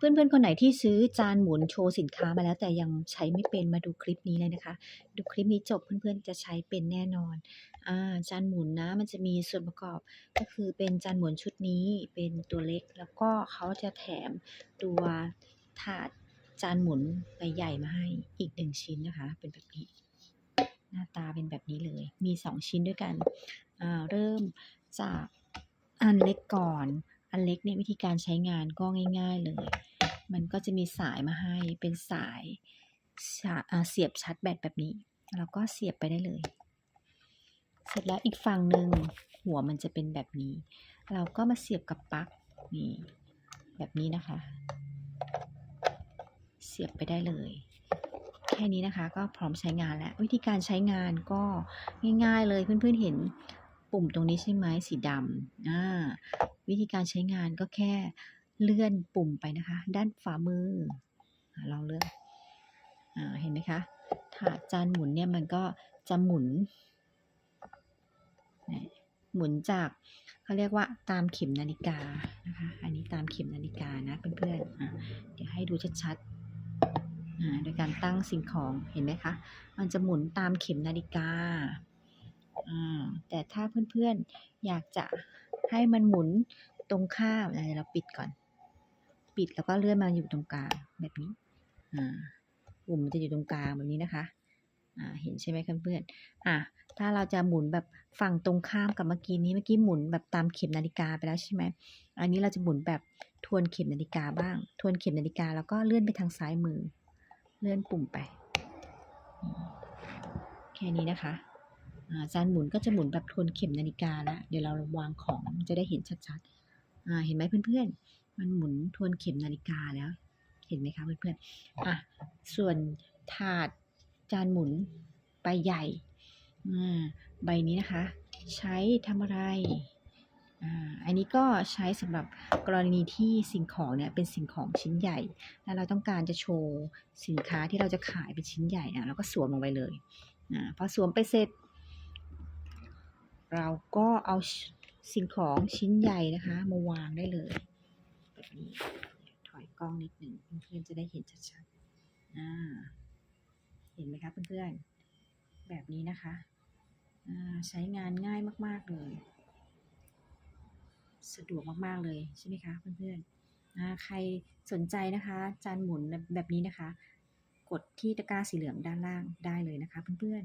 เพื่อนๆ คนไหนที่ซื้อจานหมุนโชว์สินค้ามาแล้วแต่ยังใช้ไม่เป็นมาดูคลิปนี้เลยนะคะ ดูคลิปนี้จบเพื่อนๆจะใช้เป็นแน่นอนอ่าจานหมุนนะมันจะมีส่วนประกอบก็คือเป็นจานหมุนชุดนี้เป็นตัวเล็ก แล้วก็เขาจะแถมตัวถาดจานหมุนใบใหญ่มาให้อีก1ชิ้นนะคะ เป็นแบบนี้ หน้าตาเป็นแบบนี้เลย มี2ชิ้นด้วยกันอ่าเริ่มจากอันเล็กก่อนอันเล็กเนี่ยวิธีการใช้งานก็ง่าย ๆเลย มันก็จะมีสายมาให้เป็นสายเสียบชาร์จแบตแบบนี้เราก็เสียบไปได้เลย เสร็จแล้วอีกฝั่งหนึ่งหัวมันจะเป็นแบบนี้ เราก็มาเสียบกับปลั๊กนี่แบบนี้นะคะ เสียบไปได้เลย แค่นี้นะคะก็พร้อมใช้งานแล้ว วิธีการใช้งานก็ง่ายๆเลยเพื่อนๆเห็นปุ่มตรงนี้ใช่ไหมสีดำอ่าวิธีการใช้งานก็แค่ เลื่อนปุ่มไปนะคะ ด้านฝ่ามืออาเลื่อนอเห็นไหมคะถาดจานหมุนเนี่ยมันก็จะหมุน หมุนจากเขาเรียกว่าตามเข็มนาฬิกานะคะ อันนี้ตามเข็มนาฬิกานะเพื่อนๆเดี๋ยวให้ดูชัดๆโดยการตั้งสิ่งของเห็นไหมคะ มันจะหมุนตามเข็มนาฬิกา แต่ถ้าเพื่อนๆอยากจะให้มันหมุนตรงข้ามเราปิดก่อน ปิดแล้วก็เลื่อนมาอยู่ตรงกลางแบบนี้อ่าปุ่มมันจะอยู่ตรงกลางแบบนี้นะคะอ่าเห็นใช่ไหมเพื่อนๆอะถ้าเราจะหมุนแบบฝั่งตรงข้ามกับเมื่อกี้นี้เมื่อกี้หมุนแบบตามเข็มนาฬิกาไปแล้วใช่ไหมอันนี้เราจะหมุนแบบทวนเข็มนาฬิกาบ้าง ทวนเข็มนาฬิกาแล้วก็เลื่อนไปทางซ้ายมือ เลื่อนปุ่มไป แค่นี้นะคะอ่าจานหมุนก็จะหมุนแบบทวนเข็มนาฬิกาแล้ว เดี๋ยวเราวางของจะได้เห็นชัดๆอ่าเห็นไหมเพื่อนๆ มันหมุนทวนเข็มนาฬิกาแล้ว เห็นไหมคะเพื่อนๆอะส่วนถาดจานหมุนใบใหญ่อ่าใบนี้นะคะ ใช้ทำอะไรอ่าอันนี้ก็ใช้สำหรับกรณีที่สิ่งของเนี่ยเป็นสิ่งของชิ้นใหญ่ แล้วเราต้องการจะโชว์สินค้าที่เราจะขายเป็นชิ้นใหญ่นะเราก็สวมลงไปเลยอ่าพอสวมไปเสร็จ เราก็เอาสิ่งของชิ้นใหญ่นะคะมาวางได้เลย แบบนี้ ถอยกล้องนิดหนึ่งเพื่อนๆจะได้เห็นชัดๆอ่าเห็นไหมคะเพื่อนๆ แบบนี้นะคะอ่าใช้งานง่ายมากๆเลย สะดวกมากๆเลยใช่ไหมคะเพื่อนๆอ่าใครสนใจนะคะ จานหมุนแบบนี้นะคะ กดที่ตะกร้าสีเหลืองด้านล่างได้เลยนะคะเพื่อน